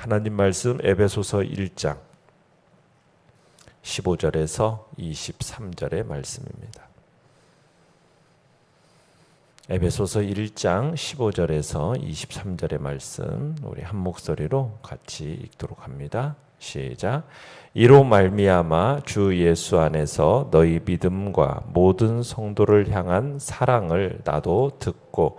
하나님 말씀 에베소서 1장 15절에서 23절의 말씀입니다. 에베소서 1장 15절에서 23절의 말씀 우리 한 목소리로 같이 읽도록 합니다. 시작. 이로 말미암아 주 예수 안에서 너희 믿음과 모든 성도를 향한 사랑을 나도 듣고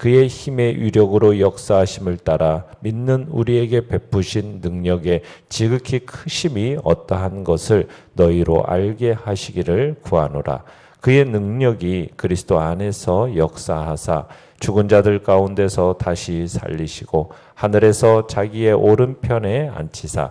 그의 힘의 위력으로 역사하심을 따라 믿는 우리에게 베푸신 능력의 지극히 크심이 어떠한 것을 너희로 알게 하시기를 구하노라. 그의 능력이 그리스도 안에서 역사하사 죽은 자들 가운데서 다시 살리시고 하늘에서 자기의 오른편에 앉히사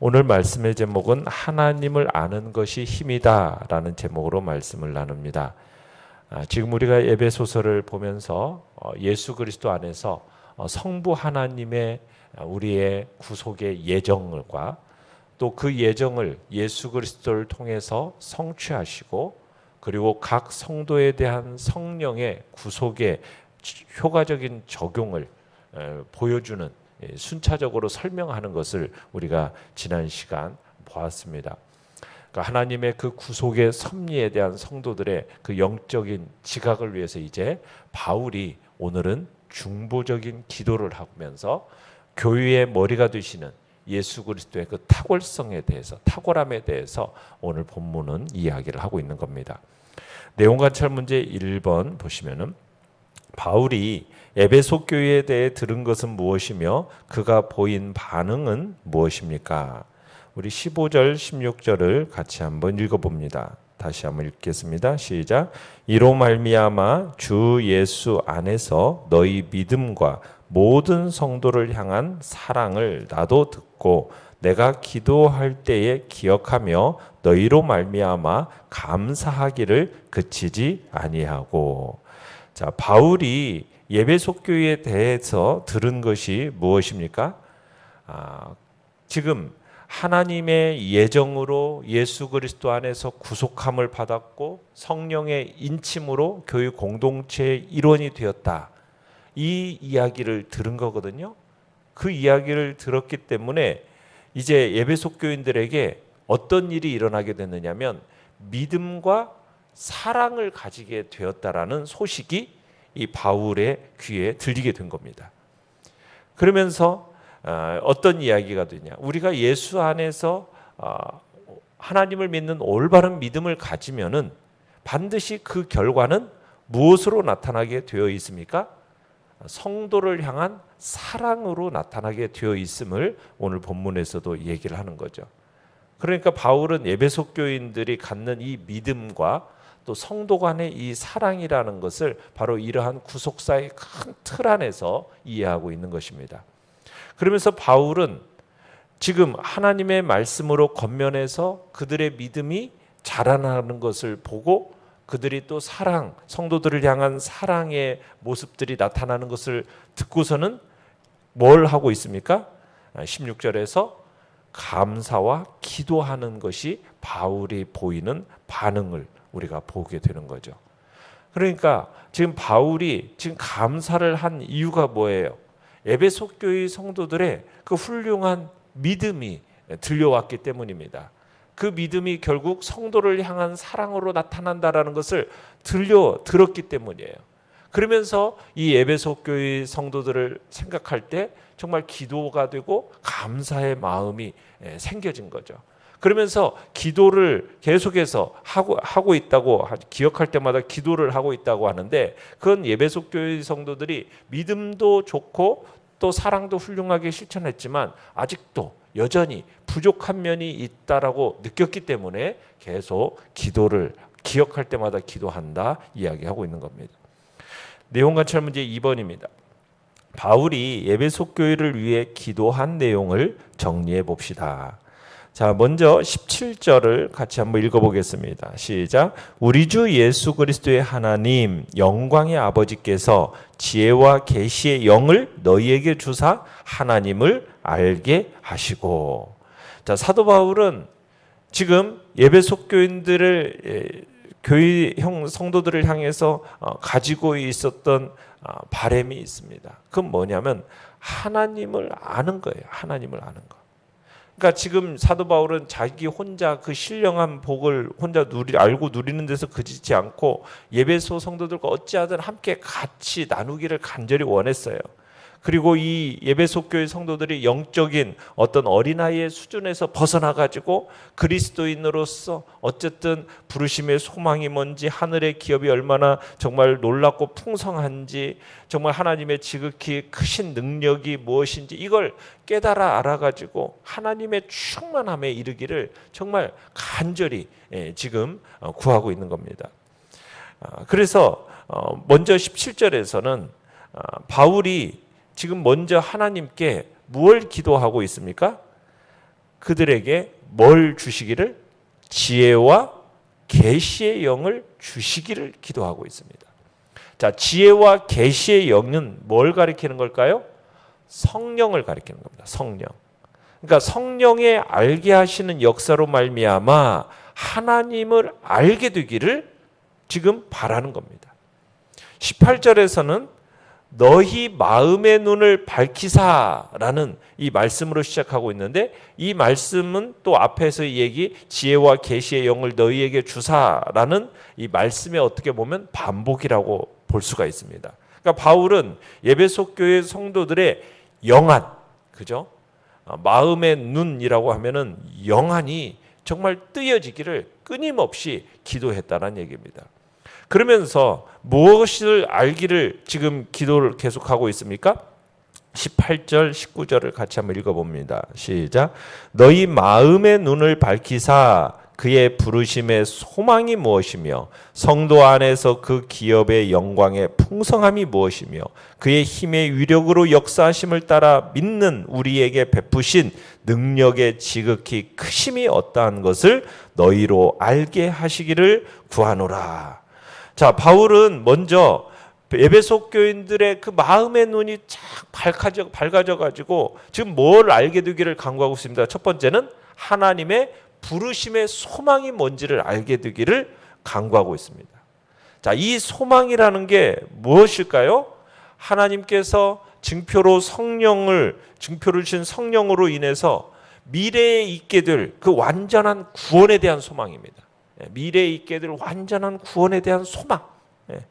오늘 말씀의 제목은 하나님을 아는 것이 힘이다라는 제목으로 말씀을 나눕니다. 아, 지금 우리가 에베소서를 보면서 어, 예수 그리스도 안에서 어, 성부 하나님의 우리의 구속의 예정과 또 그 예정을 예수 그리스도를 통해서 성취하시고 그리고 각 성도에 대한 성령의 구속의 효과적인 적용을 보여주는 예, 순차적으로 설명하는 것을 우리가 지난 시간 보았습니다. 그러니까 하나님의 그 구속의 섭리에 대한 성도들의 그 영적인 지각을 위해서 이제 바울이 오늘은 중보적인 기도를 하면서 교회의 머리가 되시는 예수 그리스도의 그 탁월성에 대해서 탁월함에 대해서 오늘 본문은 이야기를 하고 있는 겁니다. 내용 관찰 문제 1번 보시면은 바울이 에베소 교회에 대해 들은 것은 무엇이며 그가 보인 반응은 무엇입니까? 우리 15절 16절을 같이 한번 읽어 봅니다. 다시 한번 읽겠습니다. 시작. 이로 말미암아 주 예수 안에서 너희 믿음과 모든 성도를 향한 사랑을 나도 듣고 내가 기도할 때에 기억하며 너희로 말미암아 감사하기를 그치지 아니하고 자 바울이 예배속 교회에 대해서 들은 것이 무엇입니까? 아, 지금 하나님의 예정으로 예수 그리스도 안에서 구속함을 받았고 성령의 인침으로 교회 공동체의 일원이 되었다. 이 이야기를 들은 거거든요. 그 이야기를 들었기 때문에 이제 예배속 교인들에게 어떤 일이 일어나게 됐느냐면 믿음과 사랑을 가지게 되었다라는 소식이 이 바울의 귀에 들리게 된 겁니다. 그러면서 어, 어떤 이야기가 되냐? 우리가 예수 안에서 어, 하나님을 믿는 올바른 믿음을 가지면은 반드시 그 결과는 무엇으로 나타나게 되어 있습니까? 성도를 향한 사랑으로 나타나게 되어 있음을 오늘 본문에서도 얘기를 하는 거죠. 그러니까 바울은 예배소 교인들이 갖는 이 믿음과 또 성도 간의 이 사랑이라는 것을 바로 이러한 구속사의 큰 틀 안에서 이해하고 있는 것입니다. 그러면서 바울은 지금 하나님의 말씀으로 겉면에서 그들의 믿음이 자라나는 것을 보고 그들이 또 사랑, 성도들을 향한 사랑의 모습들이 나타나는 것을 듣고서는 뭘 하고 있습니까? 16절에서 감사와 기도하는 것이 바울이 보이는 반응을 우리가 보게 되는 거죠. 그러니까 지금 바울이 지금 감사를 한 이유가 뭐예요? 에베소 교회 성도들의 그 훌륭한 믿음이 들려왔기 때문입니다. 그 믿음이 결국 성도를 향한 사랑으로 나타난다라는 것을 들려 들었기 때문이에요. 그러면서 이 에베소 교회 성도들을 생각할 때 정말 기도가 되고 감사의 마음이 생겨진 거죠. 그러면서 기도를 계속해서 하고 하고 있다고 하- 기억할 때마다 기도를 하고 있다고 하는데 그건 예배속 교회 성도들이 믿음도 좋고 또 사랑도 훌륭하게 실천했지만 아직도 여전히 부족한 면이 있다라고 느꼈기 때문에 계속 기도를 기억할 때마다 기도한다 이야기하고 있는 겁니다. 내용 관찰 문제 2번입니다. 바울이 예배 속 교회를 위해 기도한 내용을 정리해 봅시다. 자, 먼저 17절을 같이 한번 읽어 보겠습니다. 시작. 우리 주 예수 그리스도의 하나님 영광의 아버지께서 지혜와 계시의 영을 너희에게 주사 하나님을 알게 하시고. 자, 사도 바울은 지금 예배 속 교인들을 예, 교회 형 성도들을 향해서 어, 가지고 있었던 어, 바램이 있습니다. 그건 뭐냐면 하나님을 아는 거예요. 하나님을 아는 거. 그러니까 지금 사도 바울은 자기 혼자 그 신령한 복을 혼자 누리 알고 누리는 데서 그치지 않고 예배소 성도들과 어찌하든 함께 같이 나누기를 간절히 원했어요. 그리고 이 예배소 교회 성도들이 영적인 어떤 어린아이의 수준에서 벗어나 가지고 그리스도인으로서 어쨌든 부르심의 소망이 뭔지 하늘의 기업이 얼마나 정말 놀랍고 풍성한지 정말 하나님의 지극히 크신 능력이 무엇인지 이걸 깨달아 알아 가지고 하나님의 충만함에 이르기를 정말 간절히 예, 지금 어, 구하고 있는 겁니다. 아, 그래서 어, 먼저 17절에서는 아, 바울이 지금 먼저 하나님께 무엇 기도하고 있습니까? 그들에게 뭘 주시기를 지혜와 계시의 영을 주시기를 기도하고 있습니다. 자, 지혜와 계시의 영은 뭘 가리키는 걸까요? 성령을 가리키는 겁니다. 성령. 그러니까 성령의 알게 하시는 역사로 말미암아 하나님을 알게 되기를 지금 바라는 겁니다. 18절에서는 너희 마음의 눈을 밝히사라는 이 말씀으로 시작하고 있는데 이 말씀은 또 앞에서 얘기 지혜와 계시의 영을 너희에게 주사라는 이 말씀에 어떻게 보면 반복이라고 볼 수가 있습니다. 그러니까 바울은 예배속 교회 성도들의 영안 그죠? 아, 마음의 눈이라고 하면은 영안이 정말 뜨여지기를 끊임없이 기도했다는 얘기입니다. 그러면서 무엇을 알기를 지금 기도를 계속하고 있습니까? 18절, 19절을 같이 한번 읽어봅니다. 시작. 너희 마음의 눈을 밝히사 그의 부르심의 소망이 무엇이며 성도 안에서 그 기업의 영광의 풍성함이 무엇이며 그의 힘의 위력으로 역사하심을 따라 믿는 우리에게 베푸신 능력의 지극히 크심이 어떠한 것을 너희로 알게 하시기를 구하노라. 자, 바울은 먼저 에베소 교인들의 그 마음의 눈이 쫙 밝아져 밝아져 가지고 지금 뭘 알게 되기를 간구하고 있습니다. 첫 번째는 하나님의 부르심의 소망이 뭔지를 알게 되기를 간구하고 있습니다. 자, 이 소망이라는 게 무엇일까요? 하나님께서 증표로 성령을 증표를 주신 성령으로 인해서 미래에 있게 될 그 완전한 구원에 대한 소망입니다. 예, 미래에 있게 될 완전한 구원에 대한 소망. 예.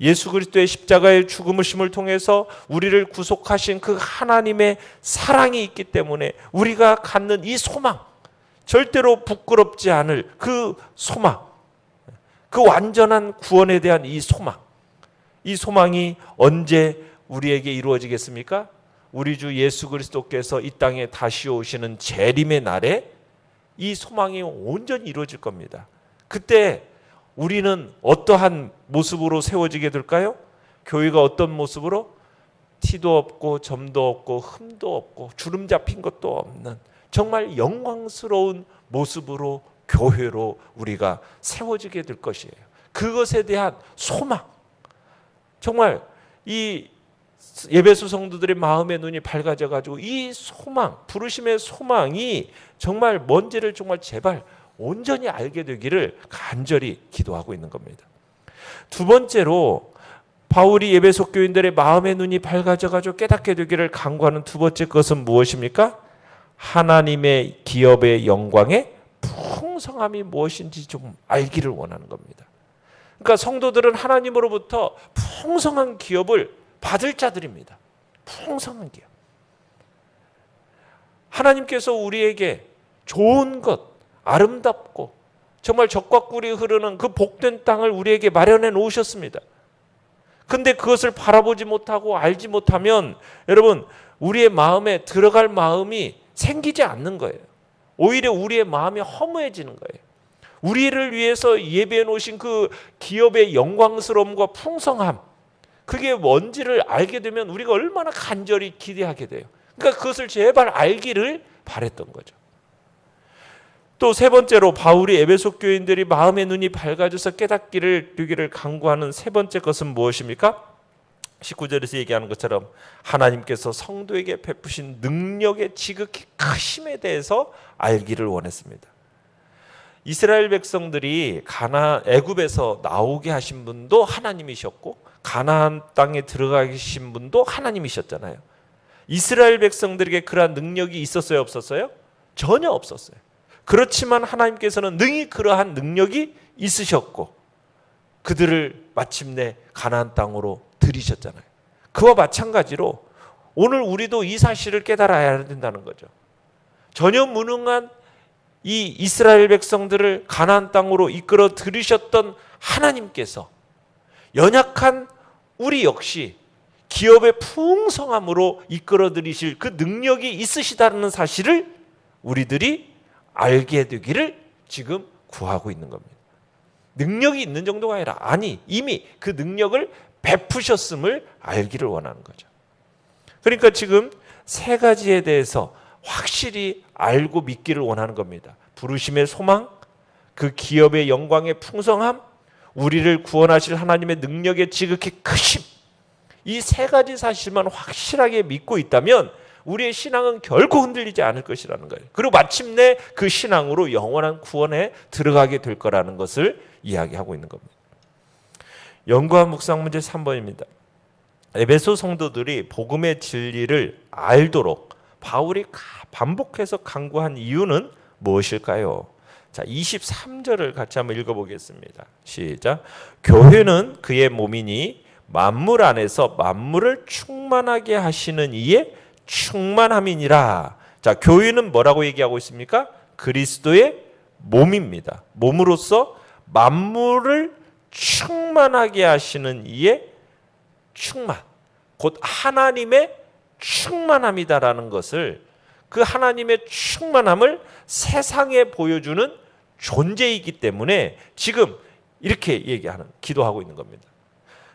예수 그리스도의 십자가의 죽음을 통해서 우리를 구속하신 그 하나님의 사랑이 있기 때문에 우리가 갖는 이 소망, 절대로 부끄럽지 않을 그 소망, 그 완전한 구원에 대한 이 소망, 이 소망이 언제 우리에게 이루어지겠습니까? 우리 주 예수 그리스도께서 이 땅에 다시 오시는 재림의 날에 이 소망이 온전히 이루어질 겁니다. 그때 우리는 어떠한 모습으로 세워지게 될까요? 교회가 어떤 모습으로? 티도 없고 점도 없고 흠도 없고 주름 잡힌 것도 없는 정말 영광스러운 모습으로 교회로 우리가 세워지게 될 것이에요. 그것에 대한 소망. 정말 이 예배소 성도들의 마음의 눈이 밝아져 가지고 이 소망, 부르심의 소망이 정말 뭔지를 정말 제발 온전히 알게 되기를 간절히 기도하고 있는 겁니다. 두 번째로 바울이 예배속 교인들의 마음의 눈이 밝아져 가지고 깨닫게 되기를 간구하는 두 번째 것은 무엇입니까? 하나님의 기업의 영광의 풍성함이 무엇인지 좀 알기를 원하는 겁니다. 그러니까 성도들은 하나님으로부터 풍성한 기업을 받을 자들입니다. 풍성한 기업. 하나님께서 우리에게 좋은 것, 아름답고 정말 적과 꿀이 흐르는 그 복된 땅을 우리에게 마련해 놓으셨습니다. 근데 그것을 바라보지 못하고 알지 못하면 여러분 우리의 마음에 들어갈 마음이 생기지 않는 거예요. 오히려 우리의 마음이 허무해지는 거예요. 우리를 위해서 예배해 놓으신 그 기업의 영광스러움과 풍성함 그게 뭔지를 알게 되면 우리가 얼마나 간절히 기대하게 돼요. 그러니까 그것을 제발 알기를 바랬던 거죠. 또 세 번째로 바울이 에베소 교인들이 마음의 눈이 밝아져서 깨닫기를 되기를 강구하는 세 번째 것은 무엇입니까? 19절에서 얘기하는 것처럼 하나님께서 성도에게 베푸신 능력의 지극히 크심에 대해서 알기를 원했습니다. 이스라엘 백성들이 가나 애굽에서 나오게 하신 분도 하나님이셨고 가나안 땅에 들어가신 분도 하나님이셨잖아요. 이스라엘 백성들에게 그러한 능력이 있었어요, 없었어요? 전혀 없었어요. 그렇지만 하나님께서는 능히 그러한 능력이 있으셨고 그들을 마침내 가나안 땅으로 들이셨잖아요. 그와 마찬가지로 오늘 우리도 이 사실을 깨달아야 된다는 거죠. 전혀 무능한 이 이스라엘 백성들을 가나안 땅으로 이끌어 들이셨던 하나님께서 연약한 우리 역시 기업의 풍성함으로 이끌어 들이실 그 능력이 있으시다는 사실을 우리들이 알게 되기를 지금 구하고 있는 겁니다. 능력이 있는 정도가 아니라 아니 이미 그 능력을 베푸셨음을 알기를 원하는 거죠. 그러니까 지금 세 가지에 대해서 확실히 알고 믿기를 원하는 겁니다. 부르심의 소망, 그 기업의 영광의 풍성함, 우리를 구원하실 하나님의 능력의 지극히 크심. 이 세 가지 사실만 확실하게 믿고 있다면 우리의 신앙은 결코 흔들리지 않을 것이라는 거예요. 그리고 마침내 그 신앙으로 영원한 구원에 들어가게 될 거라는 것을 이야기하고 있는 겁니다. 연구한 묵상 문제 3번입니다. 에베소 성도들이 복음의 진리를 알도록 바울이 반복해서 강구한 이유는 무엇일까요? 자, 23절을 같이 한번 읽어보겠습니다. 시작. 교회는 그의 몸이니 만물 안에서 만물을 충만하게 하시는 이의 충만함이니라. 자, 교회는 뭐라고 얘기하고 있습니까? 그리스도의 몸입니다. 몸으로서 만물을 충만하게 하시는 이의 충만. 곧 하나님의 충만함이다라는 것을 그 하나님의 충만함을 세상에 보여주는 존재이기 때문에 지금 이렇게 얘기하는 기도하고 있는 겁니다.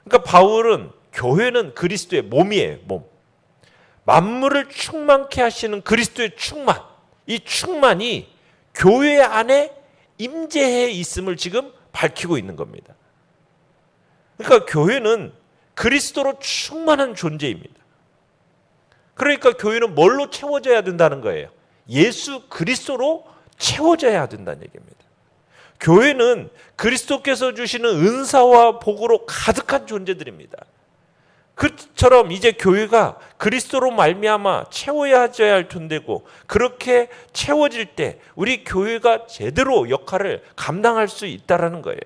그러니까 바울은 교회는 그리스도의 몸이에요, 몸. 만물을 충만케 하시는 그리스도의 충만. 이 충만이 교회 안에 임재해 있음을 지금 밝히고 있는 겁니다. 그러니까 교회는 그리스도로 충만한 존재입니다. 그러니까 교회는 뭘로 채워져야 된다는 거예요? 예수 그리스도로 채워져야 된다는 얘기입니다. 교회는 그리스도께서 주시는 은사와 복으로 가득한 존재들입니다. 그처럼 이제 교회가 그리스도로 말미암아 채워야져야 할 텐데고 그렇게 채워질 때 우리 교회가 제대로 역할을 감당할 수 있다라는 거예요.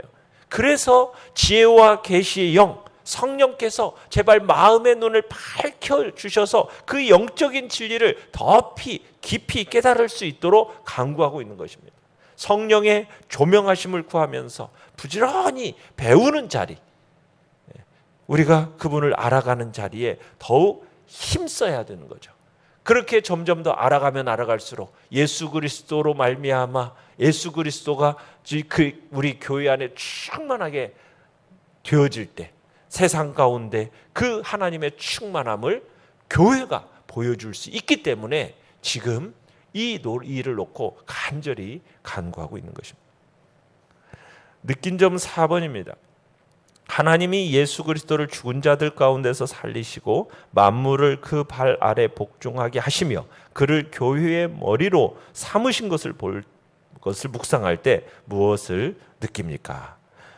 그래서 지혜와 계시의 영 성령께서 제발 마음의 눈을 밝혀 주셔서 그 영적인 진리를 더 깊이 깨달을 수 있도록 강구하고 있는 것입니다. 성령의 조명하심을 구하면서 부지런히 배우는 자리, 우리가 그분을 알아가는 자리에 더욱 힘써야 되는 거죠. 그렇게 점점 더 알아가면 알아갈수록 예수 그리스도로 말미암아 예수 그리스도가 그 우리 교회 안에 충만하게 되어질 때 세상 가운데 그 하나님의 충만함을 교회가 보여줄 수 있기 때문에 지금 이 일을 놓고 간절히 간구하고 있는 것입니다. 느낀 점 4번입니다. 하나님이 예수 그리스도를 죽은 자들 가운데서 살리시고 만물을 그 발 아래 복종하게 하시며 그를 교회의 머리로 삼으신 것을 볼 것을 묵상할 때 무엇을 느낍니까?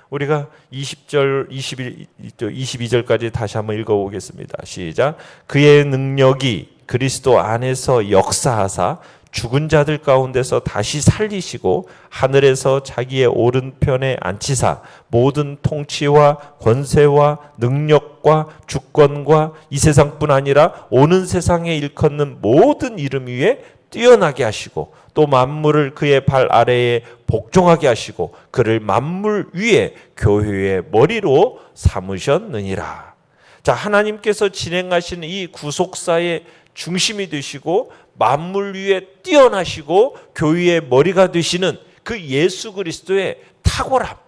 우리가 20절, 21, 22절까지 다시 한번 읽어 보겠습니다. 시작. 그의 능력이 그리스도 안에서 역사하사 죽은 자들 가운데서 다시 살리시고 하늘에서 자기의 오른편에 앉히사 모든 통치와 권세와 능력과 주권과 이 세상뿐 아니라 오는 세상에 일컫는 모든 이름 위에 뛰어나게 하시고 또 만물을 그의 발 아래에 복종하게 하시고 그를 만물 위에 교회의 머리로 삼으셨느니라. 자, 하나님께서 진행하시는 이 구속사의 중심이 되시고 만물 위에 뛰어나시고 교회의 머리가 되시는 그 예수 그리스도의 탁월함.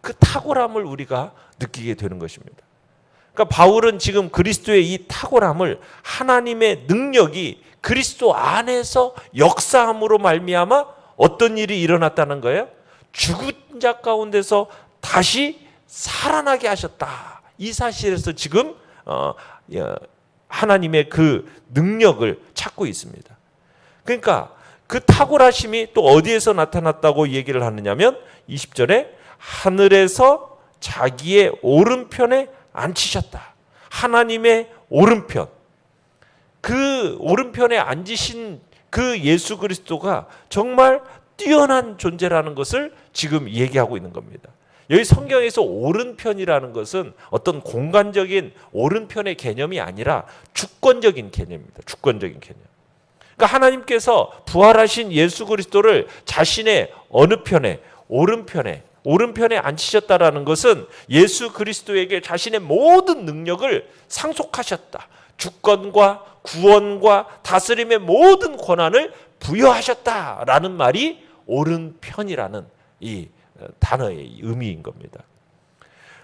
그 탁월함을 우리가 느끼게 되는 것입니다. 그러니까 바울은 지금 그리스도의 이 탁월함을 하나님의 능력이 그리스도 안에서 역사함으로 말미암아 어떤 일이 일어났다는 거예요? 죽은 자 가운데서 다시 살아나게 하셨다. 이 사실에서 지금 어, 하나님의 그 능력을 찾고 있습니다. 그러니까 그 탁월하심이 또 어디에서 나타났다고 얘기를 하느냐면 20절에 하늘에서 자기의 오른편에 앉히셨다. 하나님의 오른편. 그 오른편에 앉으신 그 예수 그리스도가 정말 뛰어난 존재라는 것을 지금 얘기하고 있는 겁니다. 여기 성경에서 오른편이라는 것은 어떤 공간적인 오른편의 개념이 아니라 주권적인 개념입니다. 주권적인 개념. 그러니까 하나님께서 부활하신 예수 그리스도를 자신의 어느 편에 오른편에 오른편에 앉히셨다라는 것은 예수 그리스도에게 자신의 모든 능력을 상속하셨다. 주권과 구원과 다스림의 모든 권한을 부여하셨다라는 말이 오른편이라는 이 단어의 의미인 겁니다.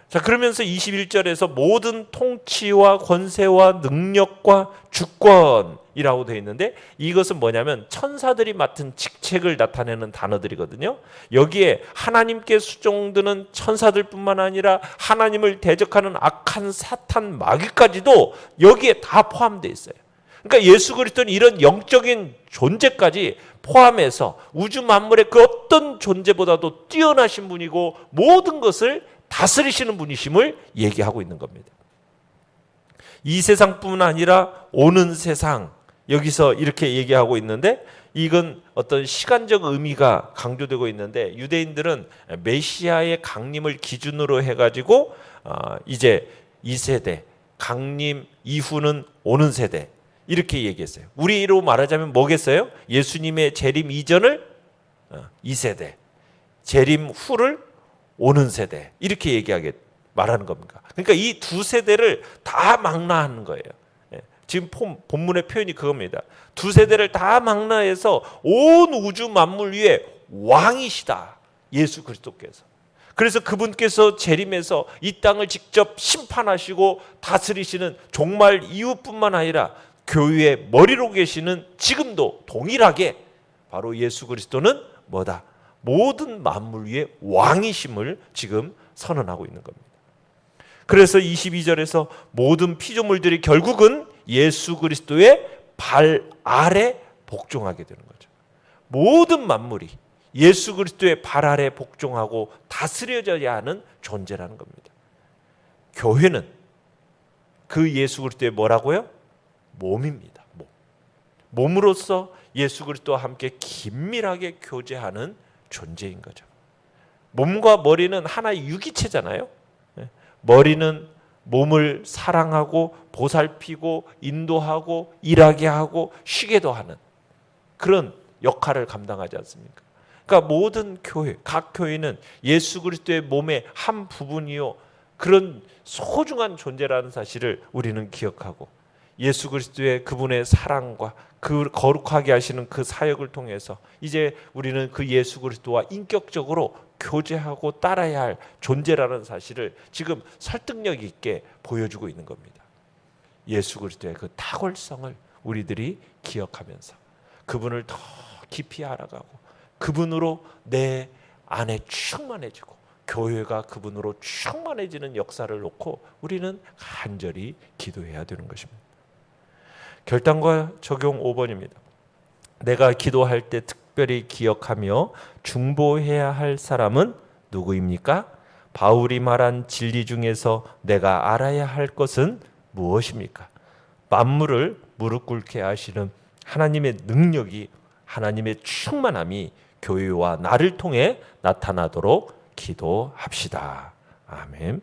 자, 그러면서 21절에서 모든 통치와 권세와 능력과 주권이라고 되어 있는데 이것은 뭐냐면 천사들이 맡은 직책을 나타내는 단어들이거든요. 여기에 하나님께 수종드는 천사들뿐만 아니라 하나님을 대적하는 악한 사탄 마귀까지도 여기에 다 포함되어 있어요. 그러니까 예수 그리스도는 이런 영적인 존재까지 포함해서 우주 만물의 그 어떤 존재보다도 뛰어나신 분이고 모든 것을 다스리시는 분이심을 얘기하고 있는 겁니다. 이 세상뿐만 아니라 오는 세상 여기서 이렇게 얘기하고 있는데 이건 어떤 시간적 의미가 강조되고 있는데 유대인들은 메시아의 강림을 기준으로 해가지고 어, 이제 이 세대 강림 이후는 오는 세대 이렇게 얘기했어요. 우리로 말하자면 뭐겠어요? 예수님의 재림 이전을 어, 이 세대, 재림 후를 오는 세대 이렇게 얘기하게 말하는 겁니다. 그러니까 이 두 세대를 다 망라하는 거예요. 예. 지금 본문의 표현이 그겁니다. 두 세대를 다 망라해서 온 우주 만물 위에 왕이시다. 예수 그리스도께서. 그래서 그분께서 재림해서 이 땅을 직접 심판하시고 다스리시는 종말 이후뿐만 아니라 교회의 머리로 계시는 지금도 동일하게 바로 예수 그리스도는 뭐다? 모든 만물 위에 왕이심을 지금 선언하고 있는 겁니다. 그래서 22절에서 모든 피조물들이 결국은 예수 그리스도의 발 아래 복종하게 되는 거죠. 모든 만물이 예수 그리스도의 발 아래 복종하고 다스려져야 하는 존재라는 겁니다. 교회는 그 예수 그리스도의 뭐라고요? 몸입니다. 몸. 몸으로서 예수 그리스도와 함께 긴밀하게 교제하는 존재인 거죠. 몸과 머리는 하나의 유기체잖아요. 예. 머리는 몸을 사랑하고 보살피고 인도하고 일하게 하고 쉬게도 하는 그런 역할을 감당하지 않습니까? 그러니까 모든 교회, 각 교회는 예수 그리스도의 몸의 한 부분이요. 그런 소중한 존재라는 사실을 우리는 기억하고 예수 그리스도의 그분의 사랑과 그 거룩하게 하시는 그 사역을 통해서 이제 우리는 그 예수 그리스도와 인격적으로 교제하고 따라야 할 존재라는 사실을 지금 설득력 있게 보여주고 있는 겁니다. 예수 그리스도의 그 탁월성을 우리들이 기억하면서 그분을 더 깊이 알아가고 그분으로 내 안에 충만해지고 교회가 그분으로 충만해지는 역사를 놓고 우리는 간절히 기도해야 되는 것입니다. 결단과 적용 5번입니다. 내가 기도할 때 특별히 기억하며 중보해야 할 사람은 누구입니까? 바울이 말한 진리 중에서 내가 알아야 할 것은 무엇입니까? 만물을 무릎 꿇게 하시는 하나님의 능력이 하나님의 충만함이 교회와 나를 통해 나타나도록 기도합시다. 아멘.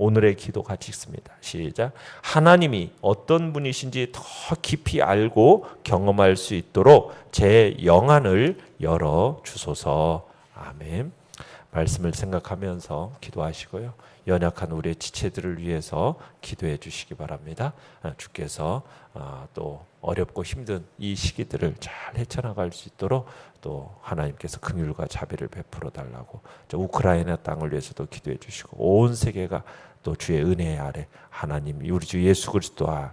오늘의 기도 같이 읽습니다. 시작. 하나님이 어떤 분이신지 더 깊이 알고 경험할 수 있도록 제 영안을 열어 주소서. 아멘. 말씀을 생각하면서 기도하시고요. 연약한 우리의 지체들을 위해서 기도해 주시기 바랍니다. 아, 주께서 아, 또 어렵고 힘든 이 시기들을 잘 헤쳐나갈 수 있도록 또 하나님께서 긍휼과 자비를 베풀어 달라고 저 우크라이나 땅을 위해서도 기도해 주시고 온 세계가 또 주의 은혜 아래 하나님 우리 주 예수 그리스도 아-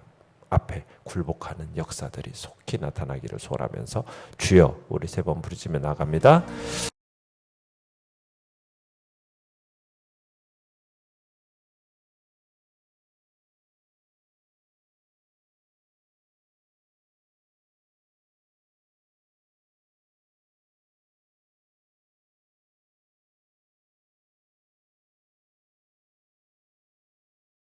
앞에 굴복하는 역사들이 속히 나타나기를 소원하면서 주여 우리 세 번 부르짖며 나갑니다.